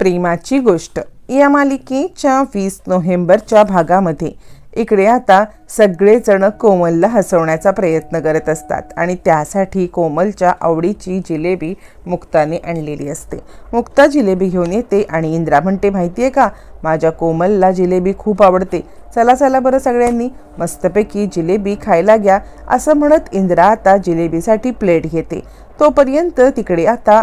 प्रेमाची गोष्ट. या मालिकेच्या वीस नोव्हेंबरच्या भागामध्ये इकडे आता सगळेजण कोमलला हसवण्याचा प्रयत्न करत असतात आणि त्यासाठी कोमलच्या आवडीची जिलेबी मुक्ताने आणलेली असते. मुक्ता जिलेबी घेऊन येते आणि इंद्रा म्हणते माहिती आहे का माझ्या कोमलला जिलेबी खूप आवडते. चला चला बरं सगळ्यांनी मस्तपैकी जिलेबी खायला घ्या. असं म्हणत इंद्रा आता जिलेबीसाठी प्लेट घेते. तोपर्यंत तिकडे आता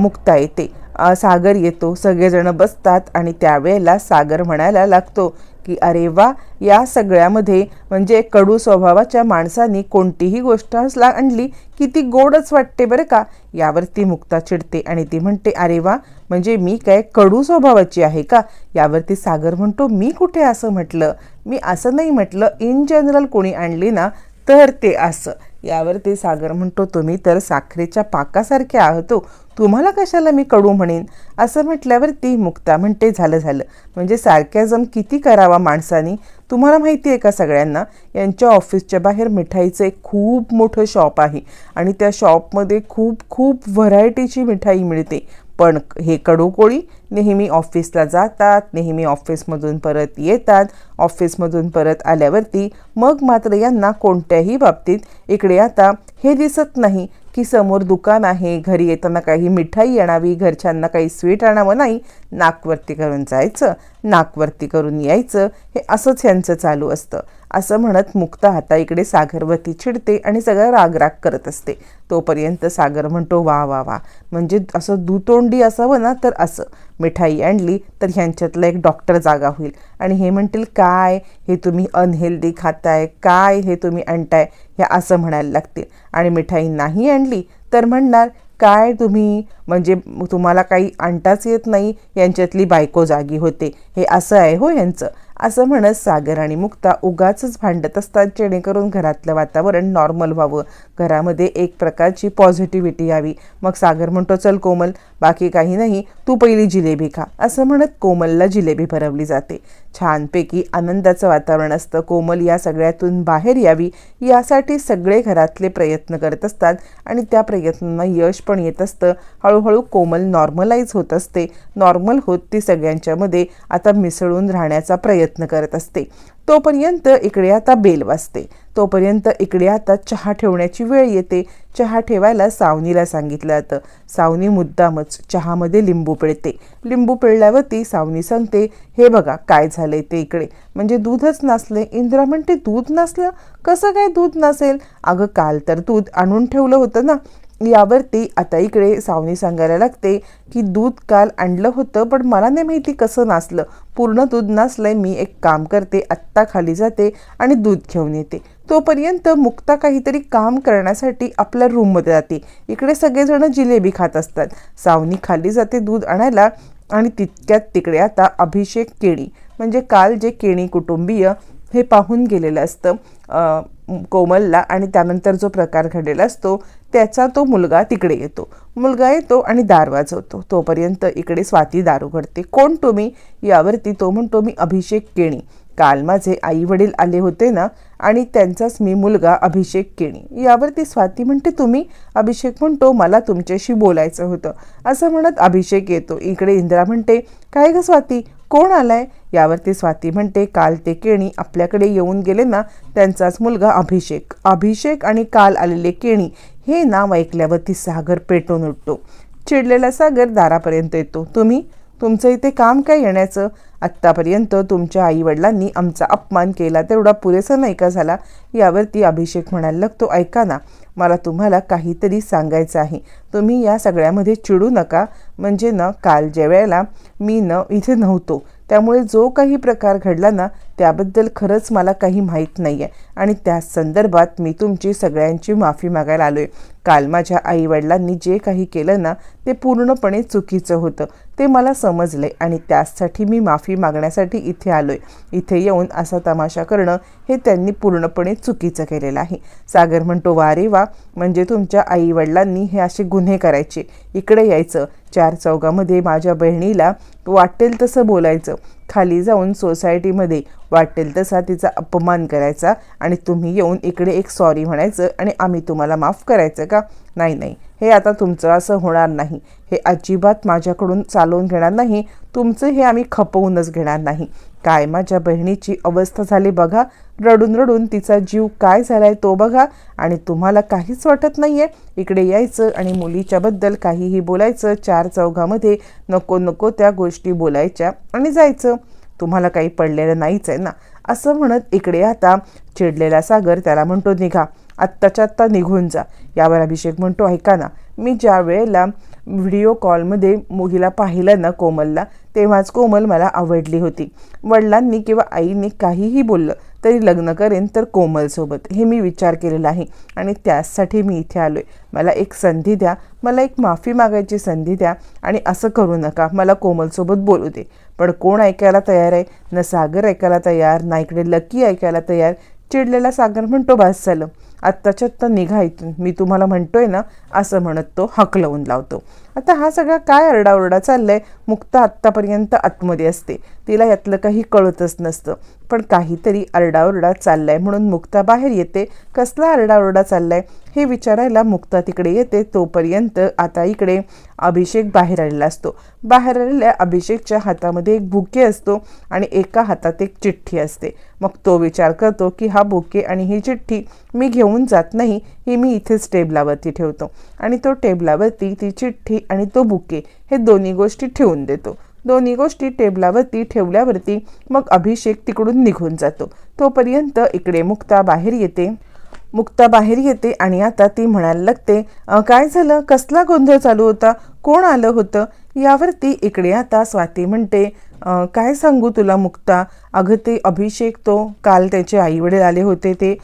मुक्ता येते. सागर येतो. सगळेजण बसतात आणि त्यावेळेला सागर म्हणायला लागतो की अरे वा या सगळ्यामध्ये म्हणजे कडू स्वभावाच्या माणसाने कोणतीही गोष्ट असला आणली की ती गोडच वाटते बरं का? यावरती मुक्ता चिडते आणि ती म्हणते अरे वा म्हणजे मी काय कडू स्वभावाची आहे का? यावरती सागर म्हणतो मी कुठे असं म्हटलं? मी असं नाही म्हटलं इन जनरल कोणी आणली ना तर ते असं. यावर ते सागर म्हणतो तुम्ही तर साखरेच्या पाकासारखे आहात हो. तुम्हाला कशाला मी कडू म्हणेन? असं म्हटल्यावर ती मुक्ता म्हणते झालं झालं. म्हणजे सारख्याजम किती करावा माणसानी? तुम्हाला माहिती आहे का सगळ्यांना? यांच्या ऑफिसच्या बाहेर मिठाईचं एक खूप मोठं शॉप आहे आणि त्या शॉपमध्ये खूप खूप व्हरायटीची मिठाई मिळते. पण हे कडूकोळी नेहमी ऑफिसला जातात नेहमी ऑफिसमधून परत येतात ऑफिसमधून परत आल्यावरती मग मात्र यांना कोणत्याही बाबतीत इकडे आता हे दिसत नाही की समोर दुकान आहे घरी येताना काही मिठाई आणावी घरच्यांना काही स्वीट आणावं नाही नाकवरती करून जायचं. नाकवरती करून यायचं हे असंच ह्यांचं चालू असतं. असं म्हणत मुक्त हाता इकडे सागरवती चिडते आणि सगळं रागराग करत असते. तोपर्यंत सागर म्हणतो वा वा वा म्हणजे असं दुतोंडी असावं ना तर असं. मिठाई आणली तर ह्यांच्यातला एक डॉक्टर जागा होईल. आणि हे म्हणतील काय हे तुम्ही अनहेल्दी खाताय? काय हे तुम्ही आणताय? ह्या असं म्हणायला लागतील. आणि मिठाई नाही आणली तर म्हणणार काय तुम्ही म्हणजे तुम्हाला काही आणताच येत नाही यांच्यातली बायको जागी होते. हे असं आहे हो यांचं असं म्हणत सागर आणि मुक्ता उगाचच भांडत असतात जेणेकरून घरातलं वातावरण नॉर्मल व्हावं. घरामध्ये एक प्रकारची पॉझिटिव्हिटी यावी. मग सागर म्हणतो चल कोमल बाकी काही नाही तू पहिली जिलेबी खा. असं म्हणत कोमलला जिलेबी भरवली जाते. छानपैकी आनंदाचं वातावरण असतं. कोमल या सगळ्यातून बाहेर यावी यासाठी सगळे घरातले प्रयत्न करत असतात आणि त्या प्रयत्नांना यश पण येत असतं. हळूहळू कोमल नॉर्मलाईज होत असते. नॉर्मल होत ती सगळ्यांच्यामध्ये आता मिसळून राहण्याचा प्रयत्न प्रयत्न करत असते. तोपर्यंत इकडे आता बेल वाजते. तोपर्यंत इकडे आता चहा ठेवण्याची वेळ येते. चहा ठेवायला सावनीला सांगितलं जातं. सावनी मुद्दामच चहामध्ये लिंबू पिळते. लिंबू पिळल्यावरती सावनी सांगते हे बघा काय झालंय ते इकडे. म्हणजे दूधच नसले. इंदिरा म्हणते दूध नसलं? कसं काय दूध नसेल? अगं काल तर दूध आणून ठेवलं होतं ना. यावरती आता इकडे सावनी सांगायला लागते की दूध काल आणलं होतं पण मला नाही माहिती कसं नासलं. पूर्ण दूध नासलंय मी एक काम करते आत्ता खाली जाते आणि दूध घेऊन येते. तोपर्यंत मुक्ता काहीतरी काम करण्यासाठी आपल्या रूममध्ये जाते. इकडे सगळेजण जिलेबी खात असतात. सावनी खाली जाते दूध आणायला आणि तितक्यात तिकडे आता अभिषेक केणी म्हणजे काल जे केणी कुटुंबीय हे पाहून गेलेलं असतं कोमलला आणि त्यानंतर जो प्रकार घडलेला असतो त्याचा तो मुलगा तिकडे येतो. मुलगा येतो आणि दार वाजवतो. तोपर्यंत इकडे स्वाती दार उघडते. कोण तुम्ही? यावरती तो म्हणतो मी अभिषेक केणी. काल माझे आई वडील आले होते ना आणि त्यांचाच मी मुलगा अभिषेक केणी. यावरती स्वाती म्हणते तुम्ही? अभिषेक म्हणतो मला तुमच्याशी बोलायचं होतं. असं म्हणत अभिषेक येतो. इकडे इंदिरा म्हणते काय ग स्वाती? कोण आलाय? यावरती स्वाती म्हणते काल ते केणी आपल्याकडे येऊन गेले ना त्यांचाच मुलगा अभिषेक. अभिषेक आणि काल आलेले केणी हे नाव ऐकल्यावर ती सागर पेटून उठतो. चिडलेला सागर दारापर्यंत येतो. तुम्ही? तुमचं इथे काम काय येण्याचं? आत्तापर्यंत तुमच्या आईवडिलांनी आमचा अपमान केला तेवढा पुरेसा नाही का झाला यावरती अभिषेक म्हणायला लागतो ऐका ना मला तुम्हाला काहीतरी सांगायचं आहे. तुम्ही या सगळ्यामध्ये चिडू नका. म्हणजे न काल ज्या वेळेला मी न इथे नव्हतो. त्यामुळे जो काही प्रकार घडला ना त्याबद्दल खरंच मला काही माहीत नाही आहे आणि त्या संदर्भात मी तुमची सगळ्यांची माफी मागायला आलो आहे काल माझ्या आईवडिलांनी जे काही केलं ना ते पूर्णपणे चुकीचं होतं. ते मला समजले आणि त्यासाठी मी माफी मागण्यासाठी इथे आलो आहे इथे येऊन असा तमाशा करणं हे त्यांनी पूर्णपणे चुकीचं केलेलं आहे. सागर म्हणतो वा रे वा म्हणजे तुमच्या आईवडिलांनी हे असे गुन्हे करायचे. इकडे यायचं. चार चौघामध्ये माझ्या बहिणीला वाटेल तसं बोलायचं. खाली जाऊन सोसायटीमध्ये वाटेल तसा तिचा अपमान करायचा आणि तुम्ही येऊन इकडे एक सॉरी म्हणायचं आणि आम्ही तुम्हाला माफ करायचं का? नाही नाही. हे आता तुमचं असं होणार नाही. हे अजिबात माझ्याकडून चालवून घेणार नाही. तुमचं हे आम्ही खपवूनच घेणार नाही. काय माझ्या बहिणीची अवस्था झाली बघा. रडून रडून तिचा जीव काय झालाय तो बघा. आणि तुम्हाला काहीच वाटत नाही आहे इकडे यायचं आणि मुलीच्याबद्दल काहीही बोलायचं. चार चौघामध्ये नको नको त्या गोष्टी बोलायच्या आणि जायचं. तुम्हाला काही पडलेलं नाहीच आहे ना. असं म्हणत इकडे आता चिडलेला सागर त्याला म्हणतो निघा आत्ताच्या आत्ता निघून जा. यावर अभिषेक म्हणतो ऐका ना मी ज्या वेळेला व्हिडिओ कॉलमध्ये मुलीला पाहिलं ना कोमलला तेव्हाच कोमल मला आवडली होती. वडिलांनी किंवा आईने काहीही बोललं तरी लग्न करेन तर कोमलसोबत हे मी विचार केलेला आहे आणि त्यासाठी मी इथे आलो आहे मला एक संधी द्या. मला एक माफी मागायची संधी द्या आणि असं करू नका. मला कोमलसोबत बोलू दे. पण कोण ऐकायला तयार आहे? न सागर ऐकायला तयार ना इकडे लकी ऐकायला तयार. चिडलेला सागर म्हणतो बास झालं. आत्ताच्या आत्ता निघा इथून. मी तुम्हाला म्हणतोय ना असं म्हणत तो हकलवून लावतो. आता हा सगळा काय अरडाओरडा चाललाय? मुक्ता आत्तापर्यंत आतमध्ये असते. तिला यातलं काही कळतच नसतं. पण काहीतरी अरडाओरडा चाललाय म्हणून मुक्ता बाहेर येते. कसला अरडाओरडा चाललाय? हे विचारायला मुक्ता तिकडे येते. तोपर्यंत आता इकडे अभिषेक बाहेर आलेला असतो. बाहेर आलेल्या अभिषेकच्या हातामध्ये एक बुके असतो आणि एका हातात एक चिठ्ठी असते. मग तो विचार करतो की हा बुके आणि ही चिठ्ठी मी घेऊन जात नाही. ही मी इथेच टेबलावरती ठेवतो. आणि तो टेबलावरती ती चिठ्ठी आणि तो बुके हे दोन्ही गोष्टी ठेवून देतो. दोन्ही गोष्टी टेबलावरती ठेवल्यावरती मग अभिषेक तिकडून निघून जातो. तोपर्यंत इकडे मुक्ता बाहेर येते. मुक्ता बाहेर येते आणि आता ती म्हणायला लागते काय झालं? कसला गोंधळ चालू होता? कोण आलं होतं? यावरती इकडे आता स्वाती म्हणते काय सांगू तुला मुक्ता? अगं ते अभिषेक तो काल त्याचे आईवडील आले होते ते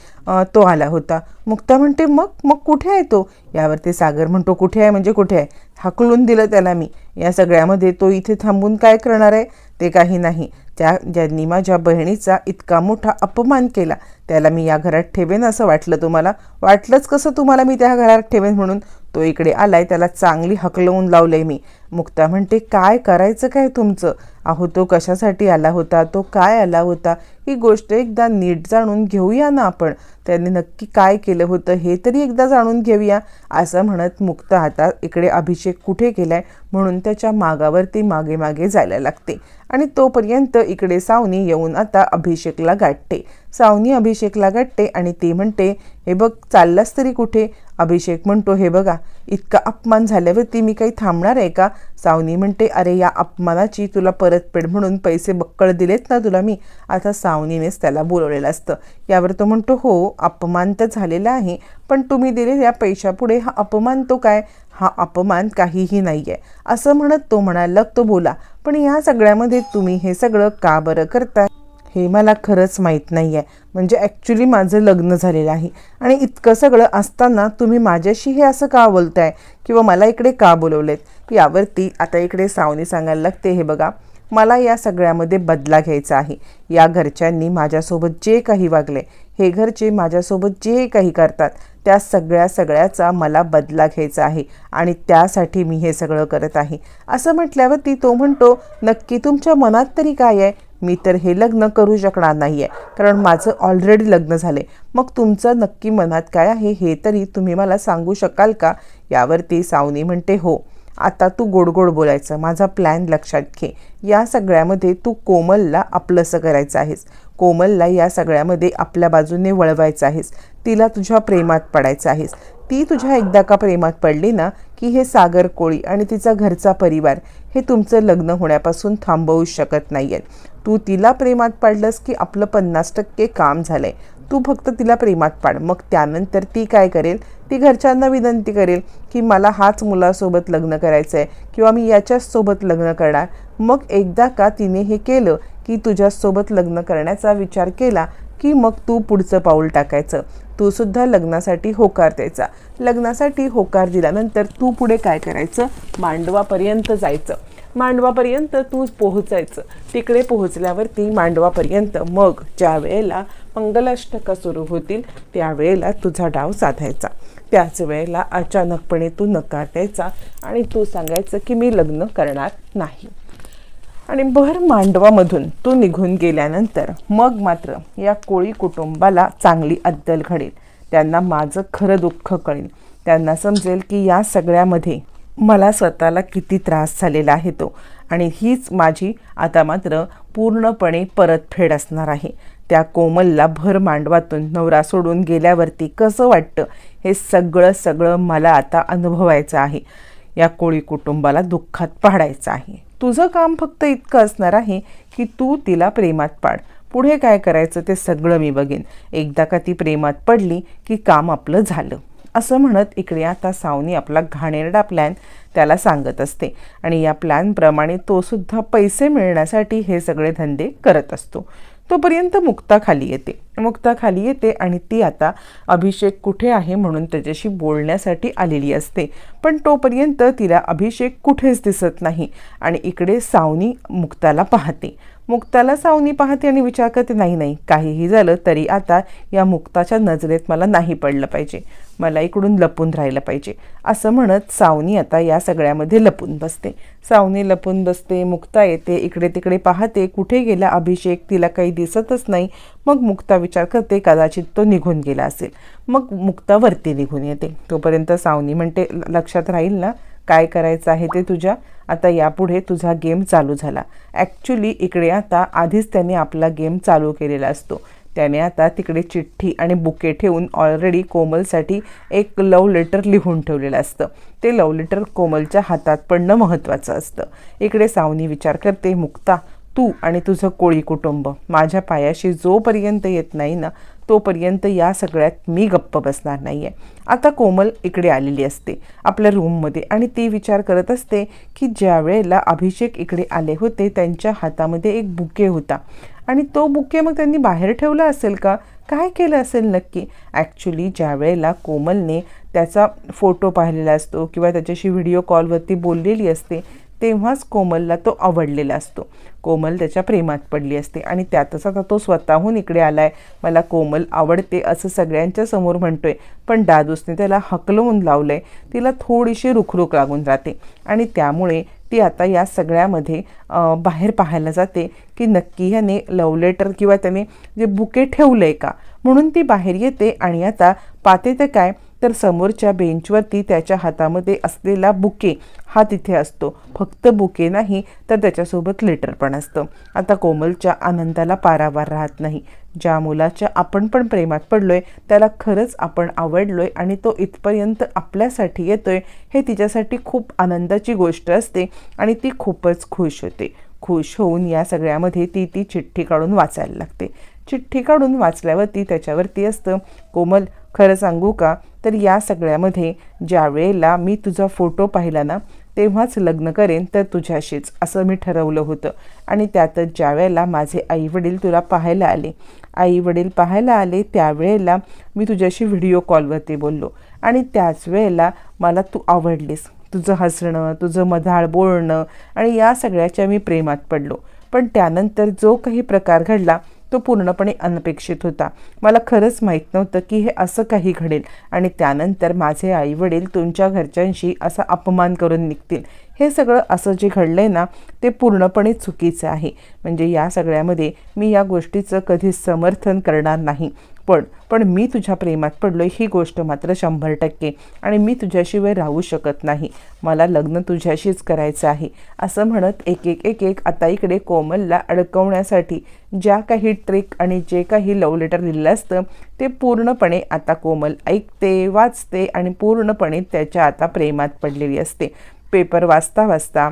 तो आला होता. मुक्ता म्हणते मग? मग कुठे आहे तो? यावरती सागर म्हणतो कुठे आहे? म्हणजे कुठे आहे? हाकलून दिलं त्याला मी. या सगळ्यामध्ये तो इथे थांबून काय करणार आहे? ते काही नाही. त्या ज्यांनी माझ्या बहिणीचा इतका मोठा अपमान केला त्याला मी या घरात ठेवेन असं वाटलं तुम्हाला? वाटलंच कसं तुम्हाला मी त्या घरात ठेवेन म्हणून? तो इकडे आलाय त्याला चांगली हकलवून लावलंय मी. मुक्ता म्हणते काय करायचं काय तुमचं? अहो तो कशासाठी आला होता? तो काय आला होता? ही गोष्ट एकदा नीट जाणून घेऊया ना आपण. त्याने नक्की काय केलं होतं हे तरी एकदा जाणून घेऊया असं म्हणत मुक्ता आता इकडे अभिषेक कुठे गेलाय म्हणून त्याच्या मागावरती मागे मागे जायला लागते. आणि तोपर्यंत इकडे सावनी येऊन आता अभिषेकला गाठते. सावनी अभिषेकला गाठते आणि ती म्हणते हे बघ चाललास तरी कुठे? अभिषेक म्हणतो हे बघा इतका अपमान झाल्यावरती मी काही थांबणार आहे का? सावनी म्हणते अरे या अपमानाची तुला परतफेड म्हणून पैसे बक्कळ दिलेत ना तुला मी. आता सावनीनेच त्याला बोलवलेलं असतं. यावर तो म्हणतो हो अपमान तर झालेला आहे पण तुम्ही दिलेल्या पैशापुढे हा अपमान तो काय? हा अपमान काहीही नाही आहे असं म्हणत तो म्हणायला लागतो बोला पण या सगळ्यामध्ये तुम्ही हे सगळं का बरं करताय? हे मला खरंच माहीत नाही आहे म्हणजे ॲक्च्युली माझं लग्न झालेलं आहे. आणि इतकं सगळं असताना तुम्ही माझ्याशी हे असं का बोलताय? किंवा मला इकडे का बोलवलेत? यावरती आता इकडे सावनी सांगायला लागते हे बघा. मला या सगळ्यामध्ये बदला घ्यायचा आहे. या घरच्यांनी माझ्यासोबत जे काही वागले हे घरचे माझ्यासोबत जे काही करतात त्या सगळ्या सगळ्याचा मला बदला घ्यायचा आहे आणि त्यासाठी मी हे सगळं करत आहे. असं म्हटल्यावरती तो म्हणतो नक्की तुमच्या मनात तरी काय आहे? मी तर हे लग्न करू शकणार नाही आहे कारण माझं ऑलरेडी लग्न झाले मग तुमचं नक्की मनात काय आहे हे तरी तुम्ही मला सांगू शकाल का? यावरती सावनी म्हणते हो. आता तू गोड गोड बोलायचं माझा प्लॅन लक्षात घे. या सगळ्यामध्ये तू कोमलला आपलंसं करायचं आहेस. कोमलला या सगळ्यामध्ये आपल्या बाजूने वळवायचं आहेस. तिला तुझ्या प्रेमात पडायचं आहेस. ती तुझ्या एकदा का प्रेमात पडली ना की हे सागर कोळी आणि तिचा घरचा परिवार हे तुमचं लग्न होण्यापासून थांबवू शकत नाही आहेत तू तिला प्रेमात पाडलंस की आपलं पन्नास टक्के काम झालं आहे तू फक्त तिला प्रेमात पाड. मग त्यानंतर ती काय करेल? ती घरच्यांना विनंती करेल की मला हाच मुलासोबत लग्न करायचं आहे किंवा मी याच्याचसोबत लग्न करणार. मग एकदा का तिने हे केलं की तुझ्यासोबत लग्न करण्याचा विचार केला की मग तू पुढचं पाऊल टाकायचं. तू सुद्धा लग्नासाठी होकार द्यायचा. लग्नासाठी होकार दिल्यानंतर तू पुढे काय करायचं? मांडवापर्यंत जायचं. मांडवापर्यंत तू पोहोचायचं. तिकडे पोहोचल्यावरती मांडवापर्यंत. मग ज्या वेळेला मंगलाष्टका सुरू होतील त्यावेळेला तुझा डाव साधायचा. त्याच वेळेला अचानकपणे तू नकार द्यायचा आणि तू सांगायचं की मी लग्न करणार नाही. आणि भर मांडवामधून तू निघून गेल्यानंतर मग मात्र या कोळी कुटुंबाला चांगली अद्दल घडेल. त्यांना माझं खरं दुःख कळेल. त्यांना समजेल की या सगळ्यामध्ये मला स्वतःला किती त्रास झालेला आहे तो. आणि हीच माझी आता मात्र पूर्णपणे परतफेड असणार आहे. त्या कोमलला भर मांडवातून नवरा सोडून गेल्यावरती कसं वाटतं हे सगळं सगळं मला आता अनुभवायचं आहे. या कोळी कुटुंबाला दुःखात पाडायचं आहे. तुझं काम फक्त इतकं असणार आहे की तू तिला प्रेमात पाड. पुढे काय करायचं ते सगळं मी बघेन. एकदा का ती प्रेमात पडली की काम आपलं झालं. असं म्हणत इकडे आता सावनी आपला घाणेरडा प्लॅन त्याला सांगत असते. आणि या प्लॅनप्रमाणे तो सुद्धा पैसे मिळण्यासाठी हे सगळे धंदे करत असतो. तोपर्यंत मुक्ता खाली येते. मुक्ता खाली येते आणि ती आता अभिषेक कुठे आहे म्हणून त्याच्याशी बोलण्यासाठी आलेली असते. पण तोपर्यंत तिला अभिषेक कुठेच दिसत नाही. आणि इकडे सावनी मुक्ताला पाहते. मुक्ताला सावनी पाहते आणि विचार करते नाही नाही काहीही झालं तरी आता या मुक्ताच्या नजरेत मला नाही पडलं पाहिजे. मला इकडून लपून राहिलं पाहिजे. असं म्हणत सावनी आता या सगळ्यामध्ये लपून बसते. सावनी लपून बसते मुक्ता येते इकडे तिकडे पाहते कुठे गेला अभिषेक तिला काही दिसतच नाही. मग मुक्ता विचार करते कदाचित तो निघून गेला असेल. मग मुक्ता वरती निघून येते. तोपर्यंत सावनी म्हणते लक्षात राहील ना काय करायचं आहे ते तुझ्या? आता यापुढे तुझा गेम चालू झाला. ॲक्च्युली इकडे आता आधीच त्याने आपला गेम चालू केलेला असतो. त्याने आता तिकडे चिठ्ठी आणि बुके ठेवून ऑलरेडी कोमलसाठी एक लव लेटर लिहून ठेवलेलं असतं. ते लव लेटर कोमलच्या हातात पडणं महत्त्वाचं असतं. इकडे सावनी विचार करते मुक्ता तू आणि तुझं कोळी कुटुंब माझ्या पायाशी जोपर्यंत येत नाही ना तोपर्यंत या सगळ्यात मी गप्प बसणार नाही आहे आता कोमल इकडे आलेली असते आपल्या रूममध्ये आणि ती विचार करत असते की ज्या वेळेला अभिषेक इकडे आले होते त्यांच्या हातामध्ये एक बुके होता. आणि तो बुके मग त्यांनी बाहेर ठेवला असेल का? काय केलं असेल नक्की? ॲक्च्युली ज्या वेळेला कोमलने त्याचा फोटो पाहिलेला असतो किंवा त्याच्याशी व्हिडिओ कॉलवरती बोललेली असते तेव्हाच कोमलला तो आवडलेला असतो. कोमल त्याच्या प्रेमात पडली असते. आणि त्यातच आता तो स्वतःहून इकडे आलाय. मला कोमल आवडते असं सगळ्यांच्या समोर म्हणतोय. पण दादूसने त्याला हकलवून लावलंय. तिला थोडीशी रुखरुख लागून राहते आणि त्यामुळे ती आता या सगळ्यामध्ये बाहेर पाहायला जाते की नक्की ह्याने लव लेटर किंवा त्याने जे बुके ठेवलं आहे का? म्हणून ती बाहेर येते. आणि आता पाते ते काय? तर समोरच्या बेंचवरती त्याच्या हातामध्ये असलेला बुके हा तिथे असतो. फक्त बुके नाही तर त्याच्यासोबत लेटर पण असतं. आता कोमलच्या आनंदाला पारावार राहत नाही. ज्या मुलाच्या आपण पण प्रेमात पडलोय त्याला खरंच आपण आवडलोय आणि तो इथपर्यंत आपल्यासाठी येतोय हे तिच्यासाठी खूप आनंदाची गोष्ट असते आणि ती खूपच खुश होते. खुश होऊन या सगळ्यामध्ये ती ती चिठ्ठी काढून वाचायला लागते. चिठ्ठी काढून वाचल्यावरती त्याच्यावरती असतं. कोमल खरं सांगू का? तर या सगळ्यामध्ये ज्या वेळेला मी तुझा फोटो पाहिला ना तेव्हाच लग्न करेन तर तुझ्याशीच असं मी ठरवलं होतं. आणि त्यातच ज्या वेळेला माझे आईवडील तुला पाहायला आले आईवडील पाहायला आले त्यावेळेला मी तुझ्याशी व्हिडिओ कॉलवरती बोललो. आणि त्याच वेळेला मला तू आवडलीस. तुझं हसणं तुझं मधाळ बोलणं आणि या सगळ्याच्या मी प्रेमात पडलो. पण त्यानंतर जो काही प्रकार घडला तो पूर्णपणे अनपेक्षित होता. मला खरंच माहीत नव्हतं की हे असं काही घडेल आणि त्यानंतर माझे आईवडील तुमच्या घरच्यांशी असा अपमान करून निघतील. हे सगळं असं जे घडलं आहे ना ते पूर्णपणे चुकीचं आहे. म्हणजे या सगळ्यामध्ये मी या गोष्टीचं कधीच समर्थन करणार नाही. पण पण मी तुझ्या प्रेमात पडलो ही गोष्ट मात्र शंभर टक्के आणि मी तुझ्याशिवाय राहू शकत नाही. मला लग्न तुझ्याशीच करायचं आहे असं म्हणत एक एक एक एक आता इकडे कोमलला अडकवण्यासाठी ज्या काही ट्रिक आणि जे काही लव लेटर लिहिलं असतं ते पूर्णपणे आता कोमल ऐकते वाचते आणि पूर्णपणे त्याच्या आता प्रेमात पडलेली असते. पेपर वाचता वाचता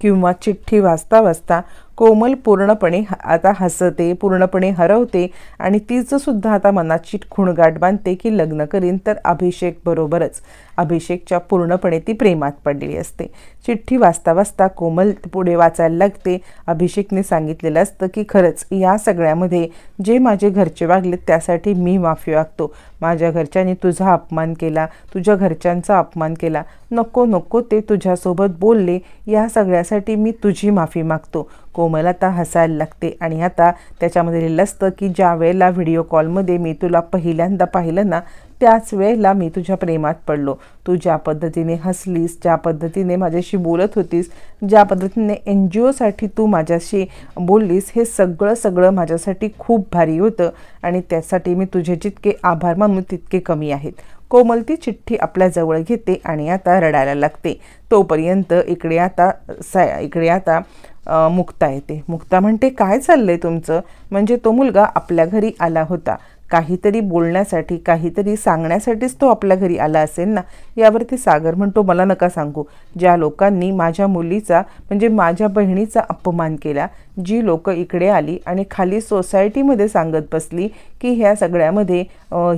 किंवा चिठ्ठी वाचता वाचता कोमल पूर्णपणे आता हसते पूर्णपणे हरवते आणि तिचंसुद्धा आता मनाची खुणगाट बांधते की लग्न करीन तर अभिषेक बरोबरच. अभिषेकच्या पूर्णपणे ती प्रेमात पडलेली असते. चिठ्ठी वाचता वाचता कोमल पुढे वाचायला लागते. अभिषेकने सांगितलेलं असतं की खरंच या सगळ्यामध्ये जे माझे घरचे वागले त्यासाठी मी माफी मागतो. माझ्या घरच्यांनी तुझा अपमान केला तुझ्या घरच्यांचा अपमान केला. नको नको ते तुझ्यासोबत बोलले. या सगळ्यासाठी मी तुझी माफी मागतो. कोमल आता हसायला लागते. आणि आता त्याच्यामध्ये लिहिलं असतं की ज्या वेळेला व्हिडिओ कॉलमध्ये मी तुला पहिल्यांदा पाहिलं ना त्याच वेळेला मी तुझ्या प्रेमात पडलो. तू ज्या पद्धतीने हसलीस ज्या पद्धतीने माझ्याशी बोलत होतीस ज्या पद्धतीने एन जी ओसाठी तू माझ्याशी बोललीस हे सगळं सगळं माझ्यासाठी खूप भारी होतं. आणि त्यासाठी मी तुझे जितके आभार मानू तितके कमी आहेत. कोमल ती चिठ्ठी आपल्याजवळ घेते आणि आता रडायला लागते. तोपर्यंत इकडे आता सा इकडे आता मुक्ता येते. मुक्ता म्हणते काय चाललंय तुमचं? म्हणजे तो मुलगा आपल्या घरी आला होता. काहीतरी बोलण्यासाठी काहीतरी सांगण्यासाठीच तो आपल्या घरी आला असेल ना यावरती सागर म्हणतो मला नका सांगू. ज्या लोकांनी माझ्या मुलीचा म्हणजे माझ्या बहिणीचा अपमान केला जी लोक इकडे आली आणि खाली सोसायटीमध्ये सांगत बसली की ह्या सगळ्यामध्ये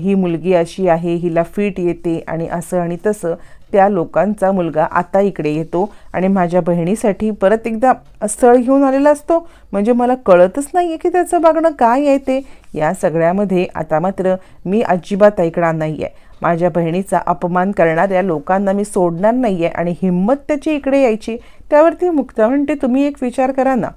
ही मुलगी अशी आहे हिला फिट येते आणि असं आणि तसं त्या लोकांचा मुलगा आता इकडे येतो आणि माझ्या बहिणीसाठी परत एकदा स्थळ घेऊन आलेला असतो. म्हणजे मला कळतच नाही आहे की त्याचं वागणं काय आहे ते. या सगळ्यामध्ये आता मात्र मी अजिबात ऐकणार नाही आहे माझ्या बहिणीचा अपमान करणाऱ्या लोकांना मी सोडणार नाही आहे आणि हिंमत त्याची इकडे यायची. त्यावरती मुक्ता म्हणते तुम्ही एक विचार करा ना.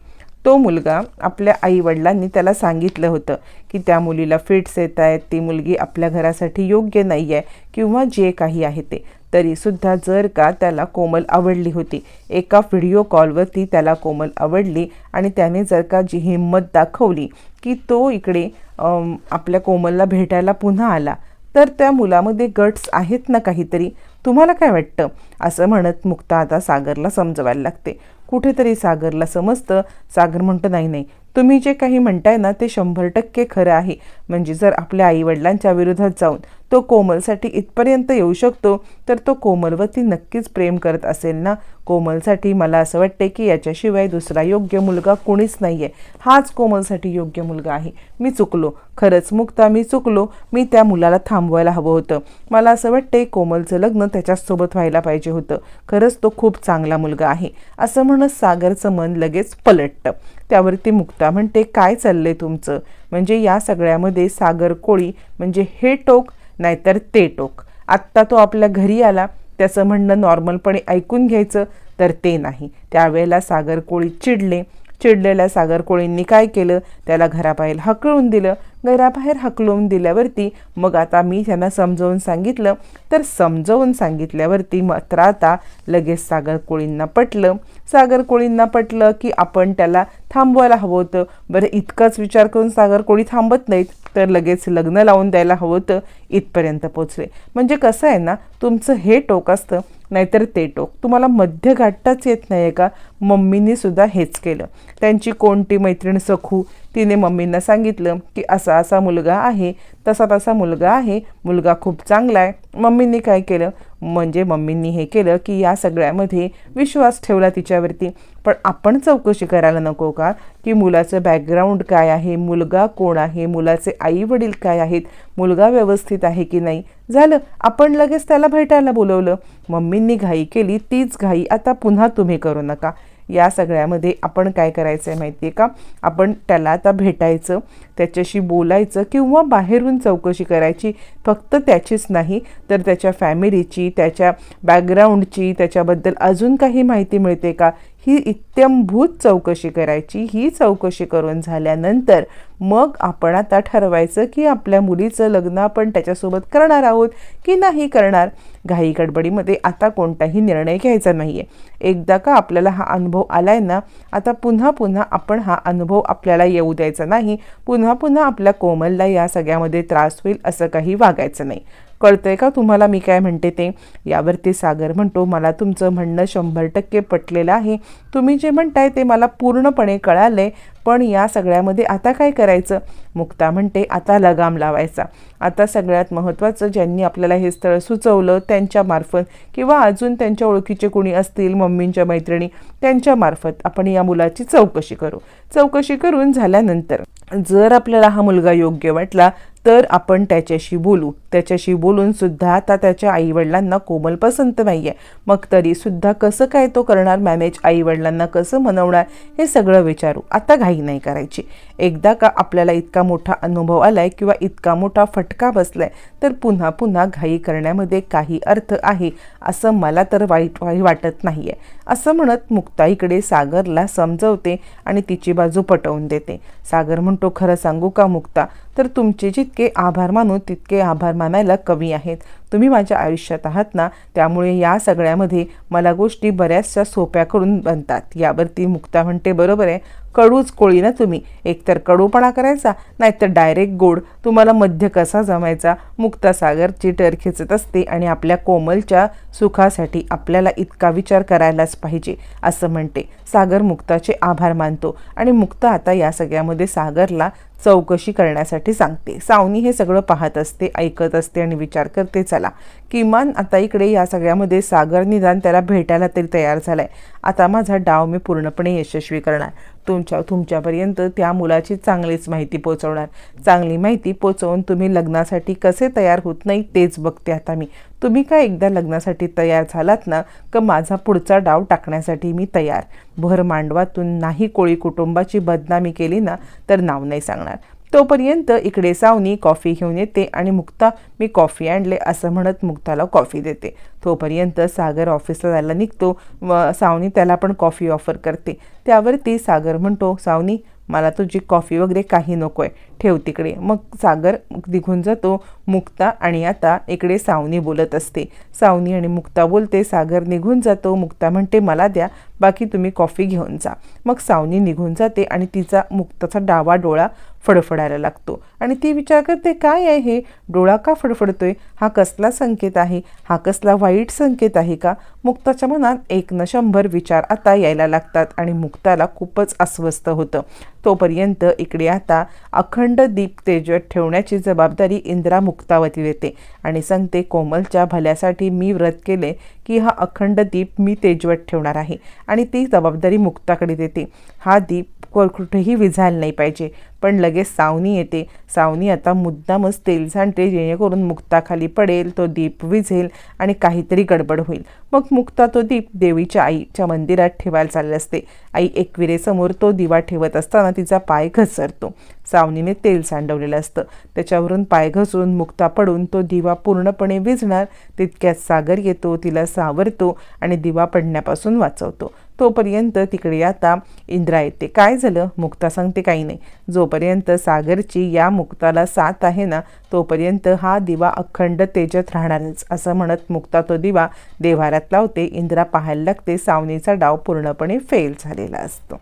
तो मुलगा आपल्या आईवडिलांनी त्याला सांगितलं होतं की त्या मुलीला फिट्स येत आहेत ती मुलगी आपल्या घरासाठी योग्य नाही आहे किंवा जे काही आहे ते. तरीसुद्धा जर का त्याला कोमल आवडली होती. एका व्हिडिओ कॉलवरती त्याला कोमल आवडली आणि त्याने जर का जी हिंमत दाखवली की तो इकडे आपल्या कोमलला भेटायला पुन्हा आला तर त्या मुलामध्ये गट्स आहेत ना काहीतरी? तुम्हाला काय वाटतं? असं म्हणत मुक्ता आता सागरला समजवायला लागते. कुठेतरी सागरला समजतं. सागर म्हणतं नाही नाही तुम्ही जे काही म्हणताय ना ते शंभर टक्के खरं आहे. म्हणजे जर आपल्या आईवडिलांच्या विरोधात जाऊन तो कोमलसाठी इथपर्यंत येऊ शकतो तर तो कोमलवरती नक्कीच प्रेम करत असेल ना? कोमलसाठी मला असं वाटते की याच्याशिवाय दुसरा योग्य मुलगा कोणीच नाही आहे हाच कोमलसाठी योग्य मुलगा आहे. मी चुकलो. खरंच मुक्ता मी चुकलो. मी त्या मुलाला थांबवायला हवं होतं. मला असं वाटते कोमलचं लग्न त्याच्यासोबत व्हायला पाहिजे होतं. खरंच तो खूप चांगला मुलगा आहे. असं म्हणत सागरचं मन लगेच पलटतं. त्यावरती मुक्ता. म्हणते काय चाललंय तुमचं? म्हणजे या सगळ्यामध्ये सागर कोळी म्हणजे हे टोक नाहीतर ते टोक. आत्ता तो आपल्या घरी आला. त्याचं म्हणणं नॉर्मलपणे ऐकून घ्यायचं तर ते नाही. त्यावेळेला सागर कोळी चिडले. चिडलेल्या सागर कोळींनी काय केलं? त्याला घराबाहेर हकळून दिलं. घराबाहेर हकलून दिल्यावरती मग आता मी त्यांना समजावून सांगितलं. तर समजावून सांगितल्यावरती मात्र आता लगेच सागर कोळींना पटलं. सागर कोळींना पटलं की आपण त्याला थांबवायला हवं होतं. बरं इतकाच विचार करून सागर कोळी थांबत नाहीत तर लगेच लग्न लावून द्यायला हवं होतं इथपर्यंत पोचले म्हणजे कसं आहे ना तुमचं हे टोक असतं नाहीतर ते टोक तुम्हाला मध्य गाठताच येत नाही आहे का? मम्मीनी सुद्धा हेच केलं. त्यांची कोणती मैत्रीण सखू तिने मम्मींना सांगितलं की असा असा मुलगा आहे तसा तसा मुलगा आहे मुलगा खूप चांगला आहे. मम्मींनी काय केलं? म्हणजे मम्मींनी हे केलं की या सगळ्यामध्ये विश्वास ठेवला तिच्यावरती. पण आपण चौकशी करायला नको का? की मुलाचं बॅकग्राऊंड काय आहे? मुलगा कोण आहे? मुलाचे आई वडील काय आहेत? मुलगा व्यवस्थित आहे की नाही? झालं. आपण लगेच त्याला भेटायला बोलवलं. मम्मींनी घाई केली. तीच घाई आता पुन्हा तुम्ही करू नका. या सगळ्यामध्ये आपण काय करायचं आहे माहिती आहे का? आपण त्याला आता भेटायचं त्याच्याशी बोलायचं किंवा बाहेरून चौकशी करायची. फक्त त्याचीच नाही तर त्याच्या फॅमिलीची त्याच्या बॅकग्राऊंडची त्याच्याबद्दल अजून काही माहिती मिळते का? ही इत्यंभूत चौकशी करायची. ही चौकशी करून झाल्यानंतर मग आपण आता ठरवायचं की आपल्या मुलीचं लग्न आपण त्याच्यासोबत करणार आहोत की नाही करणार. घाई गडबडीमध्ये आता कोणताही निर्णय घ्यायचा नाही आहे एकदा का आपल्याला हा अनुभव आलाय ना आता पुन्हा पुन्हा आपण हा अनुभव आपल्याला येऊ द्यायचा नाही. पुन्हा पुन्हा आपल्या कोमलला या सगळ्यामध्ये त्रास होईल असं काही वागायचं नाही. कळतंय का? तुम्हाला मी काय म्हणते ते? यावरती सागर म्हणतो मला तुमचं म्हणणं शंभर टक्के पटलेलं आहे. तुम्ही जे म्हणताय ते मला पूर्णपणे कळालंय. पण या सगळ्यामध्ये आता काय करायचं? मुक्ता म्हणते आता लगाम लावायचा. आता सगळ्यात महत्त्वाचं ज्यांनी आपल्याला हे स्थळ सुचवलं त्यांच्यामार्फत किंवा अजून त्यांच्या ओळखीचे कोणी असतील मम्मींच्या मैत्रिणी त्यांच्यामार्फत आपण या मुलाची चौकशी करू. चौकशी करून झाल्यानंतर जर आपल्याला हा मुलगा योग्य वाटला तर आपण त्याच्याशी बोलू. त्याच्याशी बोलून सुद्धा आता त्याच्या आईवडिलांना कोमल पसंत नाही आहे मग तरी सुद्धा कसं काय तो करणार? मॅनेज आईवडिलांना कसं मनवणार? हे सगळं विचारू. आता घाई काही नाही करायची. एकदा का आपल्याला इतका मोठा अनुभव आलाय किंवा इतका मोठा फटका बसलाय तर पुन्हा पुन्हा घाई करण्यामध्ये काही अर्थ आहे. असं मला तर वाईट वाई वाटत नाही आहे असं म्हणत मुक्ताईकडे सागरला समजवते आणि तिची बाजू पटवून देते. सागर म्हणतो खरं सांगू का मुक्ता? तर तुमचे जितके आभार मानू तितके आभार मानायला कमी आहेत. तुम्ही माझ्या आयुष्यात आहात ना त्यामुळे या सगळ्यामध्ये मला गोष्टी बऱ्याचशा सोप्या करून बनतात. यावरती मुक्ता म्हणते बरोबर आहे. कडूच कोळी ना तुम्ही. एकतर कडूपणा करायचा नाहीतर डायरेक्ट गोड. तुम्हाला मध्य कसा जमायचा? मुक्ता सागरची टर खेचत असते आणि आपल्या कोमलच्या सुखासाठी आपल्याला इतका विचार करायलाच पाहिजे असं म्हणते. सागर मुक्ताचे आभार मानतो आणि मुक्ता आता या सगळ्यामध्ये सागरला चौकशी करण्यासाठी सांगते. सावनी हे सगळं पाहत असते ऐकत असते आणि विचार करते चला किमान आता इकडे या सगळ्यामध्ये सागर निदान त्याला भेटायला तरी तयार झालाय. आता माझा डाव मी पूर्णपणे यशस्वी करणार. तुमच्या तुमच्यापर्यंत त्या मुलाची चांगलीच माहिती पोचवणार चांगली माहिती पोचवून तुम्ही लग्नासाठी कसे तयार होत नाही तेच बघते आता मी. तुम्ही काय एकदा लग्नासाठी तयार झालात ना का माझा पुढचा डाव टाकण्यासाठी मी तयार? भर मांडवातून नाही कोळी कुटुंबाची बदनामी केली ना तर नाव नाही सांगणार. तोपर्यंत इकडे सावनी कॉफी घेऊन येते आणि मुक्ता मी कॉफी आणले असं म्हणत मुक्ताला कॉफी देते. तोपर्यंत सागर ऑफिसला जायला निघतो व सावनी त्याला पण कॉफी ऑफर करते. त्यावरती सागर म्हणतो सावनी मला तुझी कॉफी वगैरे काही नको आहे ठेव तिकडे. मग सागर निघून जातो. मुक्ता आणि आता इकडे सावनी बोलत असते. सावनी आणि मुक्ता बोलते सागर निघून जातो. मुक्ता म्हणते मला द्या बाकी तुम्ही कॉफी घेऊन जा. मग सावनी निघून जाते आणि तिचा मुक्ताचा डावा डोळा फडफडायला लागतो. आणि ती विचार करते काय आहे हे? डोळा का फडफडतोय? हा कसला संकेत आहे? हा कसला वाईट संकेत आहे का? मुक्ताच्या मनात एक न शंभर विचार आता यायला लागतात आणि मुक्ताला खूपच अस्वस्थ होतं. तोपर्यंत इकडे आता अखंड अखंड दीप तेजवत ठेवण्याची जबाबदारी इंदिरा मुक्तावती देते आणि सांगते कोमलच्या भल्यासाठी मी व्रत केले की हा अखंड दीप मी तेजवत ठेवणार आहे आणि ती जबाबदारी मुक्ताकडे देते. हा दीप को- कुठेही विझायला नाही पाहिजे. पण लगेच सावनी येते. सावनी आता मुद्दामच तेल सांडते जेणेकरून मुक्ता खाली पडेल तो दीप विझेल आणि काहीतरी गडबड होईल. मग मुक्ता तो दीप देवीच्या आईच्या मंदिरात ठेवायला चालले असते. आई एकविरेसमोर तो दिवा ठेवत असताना तिचा पाय घसरतो. सावनीने तेल सांडवलेलं असतं. त्याच्यावरून पाय घसरून मुक्ता पडून तो दिवा पूर्णपणे विझणार तितक्यात सागर येतो तिला सावरतो आणि दिवा पडण्यापासून वाचवतो. तोपर्यंत तिकडे आता इंद्रा येते काय झालं? मुक्ता सांगते काही नाही. जोपर्यंत सागरची या मुक्ताला साथ आहे ना तोपर्यंत हा दिवा अखंड तेजत राहणारच असं म्हणत मुक्ता तो दिवा देवारात लावते. इंद्रा पाहायला लागते. सावनीचा डाव पूर्णपणे फेल झालेला असतो.